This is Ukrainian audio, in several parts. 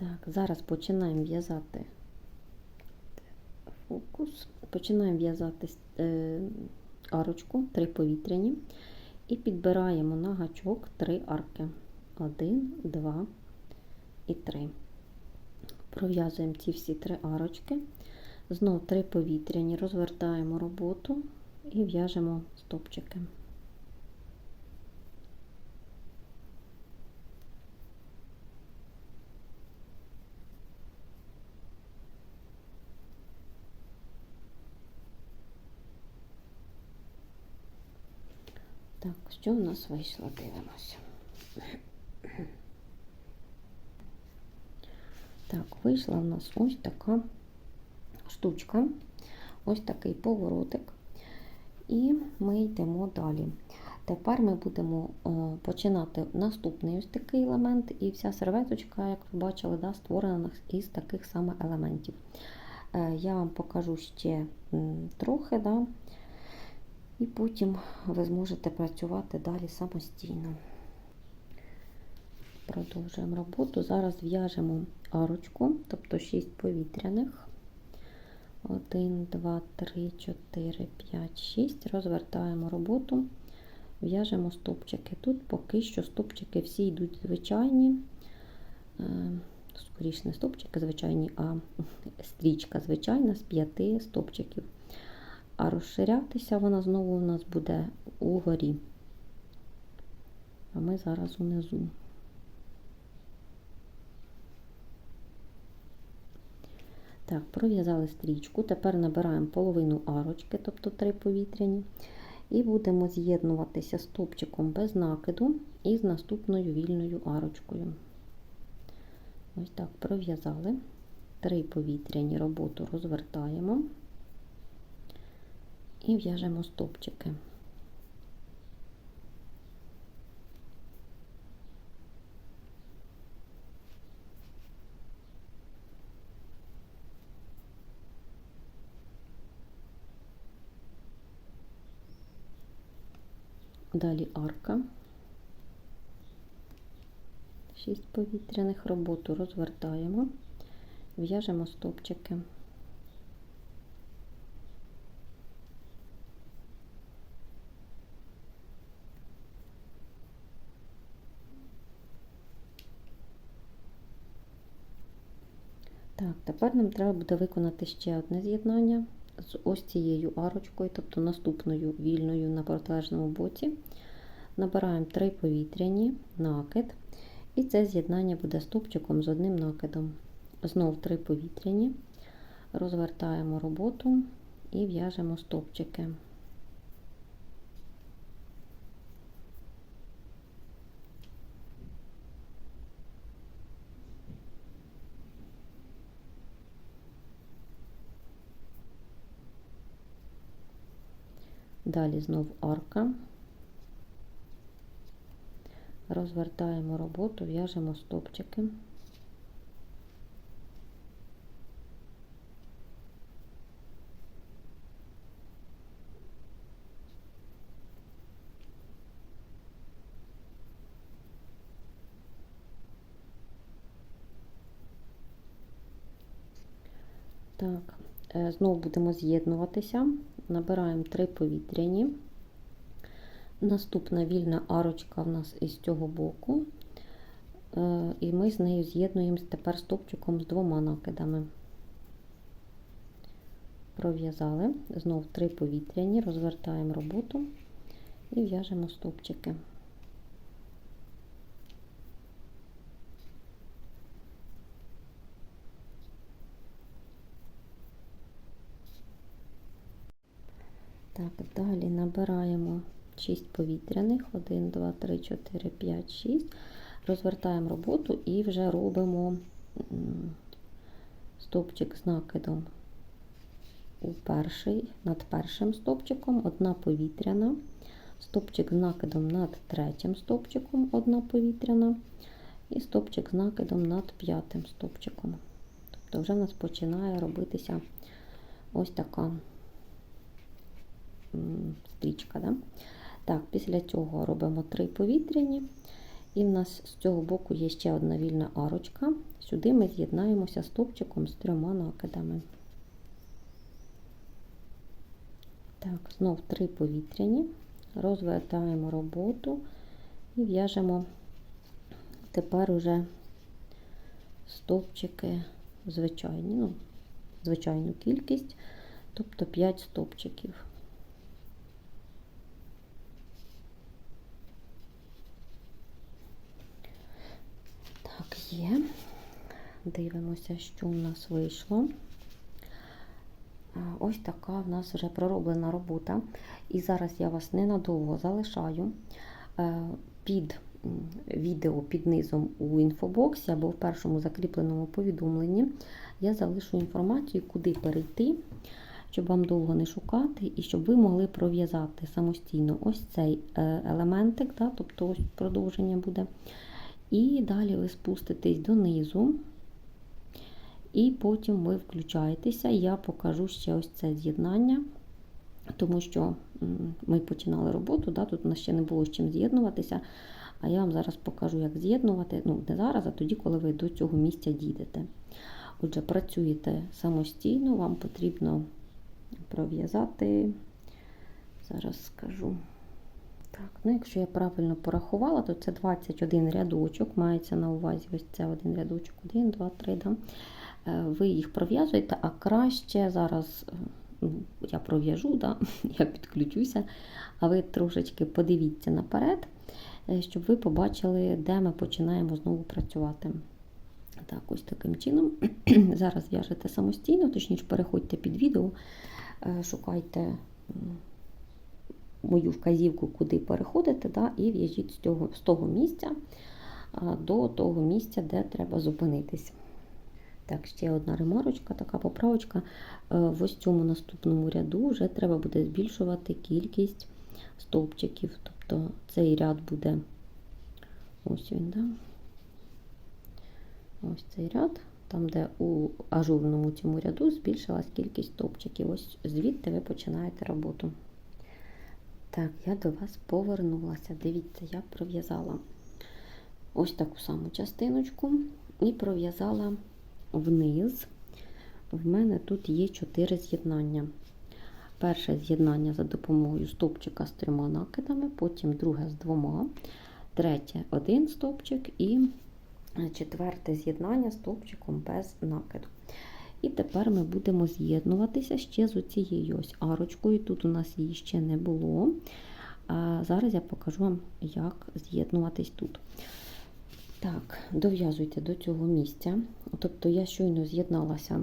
Так, зараз починаємо в'язати фокус. Починаємо в'язати е, арочку, три повітряні, і підбираємо на гачок три арки. Один, два і три. Пров'язуємо ці всі три арочки. Знов три повітряні, розвертаємо роботу і в'яжемо стопчики. Так, що в нас вийшло? Дивимося. Так, вийшла в нас ось така штучка, ось такий поворотик. І ми йдемо далі. Тепер ми будемо о, починати наступний ось такий елемент, і вся серветочка, як ви бачили, да, створена із таких саме елементів. Е, я вам покажу ще трохи, да, і потім ви зможете працювати далі самостійно. Продовжуємо роботу. Зараз в'яжемо арочку, тобто 6 повітряних. 1, 2, 3, 4, 5, 6. Розвертаємо роботу, в'яжемо стопчики. Тут поки що стопчики всі йдуть звичайні, скоріше не стопчики звичайні, а стрічка звичайна з 5 стопчиків. А розширятися вона знову у нас буде угорі. А ми зараз унизу. Так, пров'язали стрічку, тепер набираємо половину арочки, тобто три повітряні, і будемо з'єднуватися стопчиком без накиду і з наступною вільною арочкою. Ось так пров'язали. Три повітряні роботу розвертаємо і в'яжемо стопчики. Далі арка, 6 повітряних роботу розвертаємо, в'яжемо стопчики. Так, тепер нам треба буде виконати ще одне з'єднання з ось цією арочкою, тобто наступною вільною на протилежному боці. Набираємо 3 повітряні накид, і це з'єднання буде стопчиком з одним накидом. Знов 3 повітряні, розвертаємо роботу і в'яжемо стопчики. Далі знов арка, розвертаємо роботу, в'яжемо стопчики. Так, знову будемо з'єднуватися, набираємо 3 повітряні. Наступна вільна арочка в нас із цього боку, і ми з нею з'єднуємося тепер стопчиком з двома накидами. Пров'язали, знов 3 повітряні, розвертаємо роботу і в'яжемо стопчики. Так, далі набираємо 6 повітряних, 1, 2, 3, 4, 5, 6. Розвертаємо роботу і вже робимо стовпчик з накидом у перший, над першим стовпчиком, одна повітряна, стовпчик з накидом над третім стовпчиком, одна повітряна, і стовпчик з накидом над п'ятим стовпчиком. Тобто вже в нас починає робитися ось така стрічка. Да? Так, після цього робимо три повітряні І в нас з цього боку є ще одна вільна арочка. Сюди ми з'єднаємося стовпчиком з трьома накидами. Так, знов три повітряні, розвертаємо роботу і в'яжемо тепер уже стовпчики звичайні, ну, звичайну кількість, тобто 5 стовпчиків. Так, є. Дивимося, що у нас вийшло. Ось така в нас вже пророблена робота. І зараз я вас ненадовго залишаю Е, під відео під низом у інфобоксі або в першому закріпленому повідомленні. Я залишу інформацію, куди перейти, щоб вам довго не шукати, і щоб ви могли пров'язати самостійно ось цей е, елементик, да, тобто ось продовження буде. І далі ви спуститесь донизу. І потім ви включаєтеся, я покажу ще ось це з'єднання, тому що ми починали роботу, да, тут у нас ще не було з чим з'єднуватися. А я вам зараз покажу, як з'єднувати. Ну, не зараз, а тоді, коли ви до цього місця дійдете. Отже, працюєте самостійно, вам потрібно пров'язати, зараз скажу. Так, ну Якщо я правильно порахувала, то це 21 рядочок, мається на увазі ось це один рядочок, 1, 2, 3. Да? Е, Ви їх пров'язуєте, а краще зараз е, ну, я пров'яжу, да? я підключуся, а ви трошечки подивіться наперед, е, щоб ви побачили, де ми починаємо знову працювати. Так, ось таким чином. Зараз в'яжете самостійно, точніше, переходьте під відео, шукайте мою вказівку, куди переходити, да, і в'яжіть з, з того місця до того місця, де треба зупинитись. Так, ще одна ремарочка, така поправочка. Е, В ось цьому наступному ряду вже треба буде збільшувати кількість стовпчиків. Тобто цей ряд буде ось він, да? ось цей ряд, там, де у ажурному цьому ряду збільшилась кількість стовпчиків. Ось звідти ви починаєте роботу. Так, я до вас повернулася. Дивіться, я пров'язала ось таку саму частиночку і пров'язала вниз. В мене тут є 4 з'єднання. Перше з'єднання за допомогою стовпчика з трьома накидами, потім друге з двома, третє один стовпчик і четверте з'єднання стовпчиком без накиду. І тепер ми будемо з'єднуватися ще з оцією ось арочкою. Тут у нас її ще не було. А зараз я покажу вам, як з'єднуватись тут. Так, дов'язуйте до цього місця. Тобто я щойно з'єдналася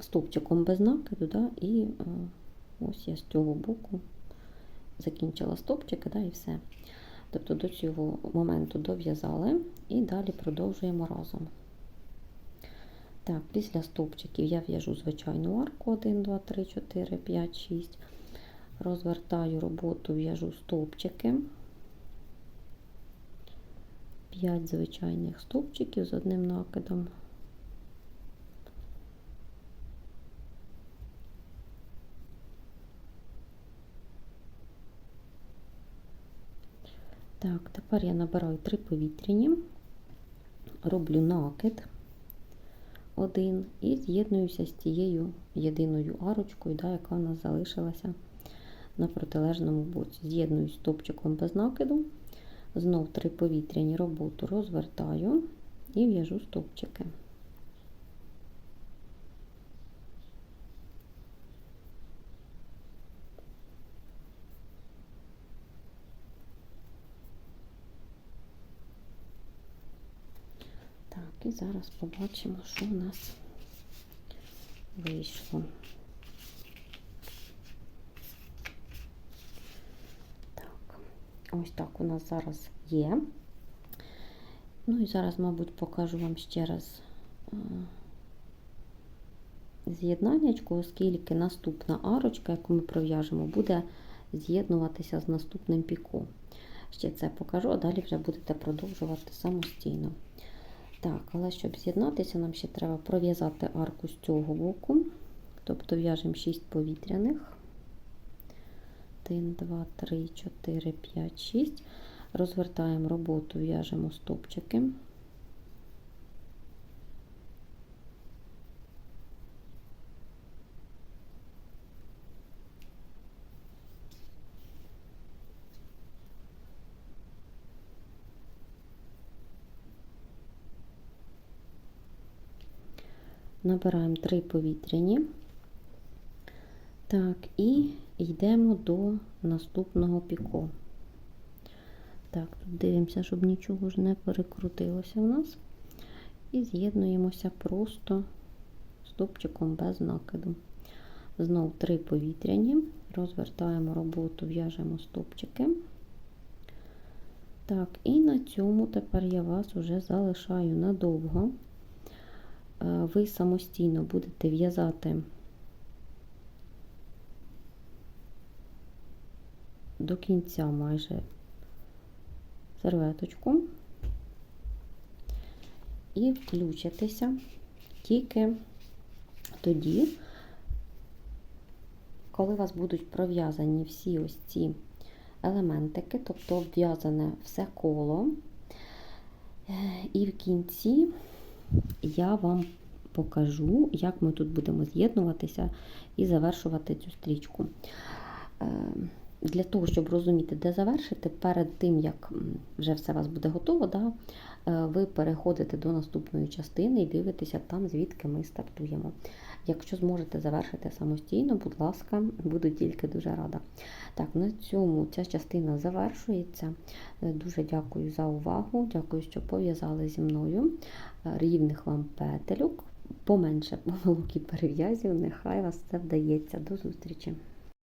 стовпчиком без накиду, да, і е, ось я з цього боку закінчила стовпчики, да, і все. Тобто до цього моменту дов'язали і далі продовжуємо разом. Так, після стовпчиків я в'яжу звичайну арку 1, 2, 3, 4, 5, 6. Розвертаю роботу, в'яжу стовпчики. 5 звичайних стовпчиків з одним накидом. Так, тепер я набираю 3 повітряні, роблю накид один і з'єднуюся з тією єдиною арочкою, да, яка у нас залишилася на протилежному боці. З'єднуюсь стопчиком без накиду, знов три повітряні роботу розвертаю і в'яжу стовпчики. Так, і зараз побачимо, що у нас вийшло. Так, ось так у нас зараз є. Ну і зараз, мабуть, покажу вам ще раз е, з'єднаннячко, оскільки наступна арочка, яку ми пров'яжемо, буде з'єднуватися з наступним піко. Ще це покажу, а далі вже будете продовжувати самостійно. Так, але щоб з'єднатися, нам ще треба пров'язати арку з цього боку. Тобто в'яжемо 6 повітряних. 1, 2, 3, 4, 5, 6. Розвертаємо роботу, в'яжемо стопчики. Набираємо три повітряні. Так, і йдемо до наступного піко. Так, тут дивимося, щоб нічого ж не перекрутилося в нас. І з'єднуємося просто стопчиком без накиду. Знов три повітряні, розвертаємо роботу, в'яжемо стопчики. Так, і на цьому тепер я вас уже залишаю надовго. Е, Ви самостійно будете в'язати до кінця майже серветочку і включитися тільки тоді, коли у вас будуть пров'язані всі ось ці елементики, тобто обв'язане все коло, і в кінці я вам покажу, як ми тут будемо з'єднуватися і завершувати цю стрічку. Е, Для того, щоб розуміти, де завершити, перед тим, як вже все у вас буде готово, да, ви переходите до наступної частини і дивитеся там, звідки ми стартуємо. Якщо зможете завершити самостійно, будь ласка, буду тільки дуже рада. Так, на цьому ця частина завершується. Е, Дуже дякую за увагу. Дякую, що пов'язали зі мною. Е, Рівних вам петельок, поменше помилок і перев'язів. Нехай вас це вдається. До зустрічі!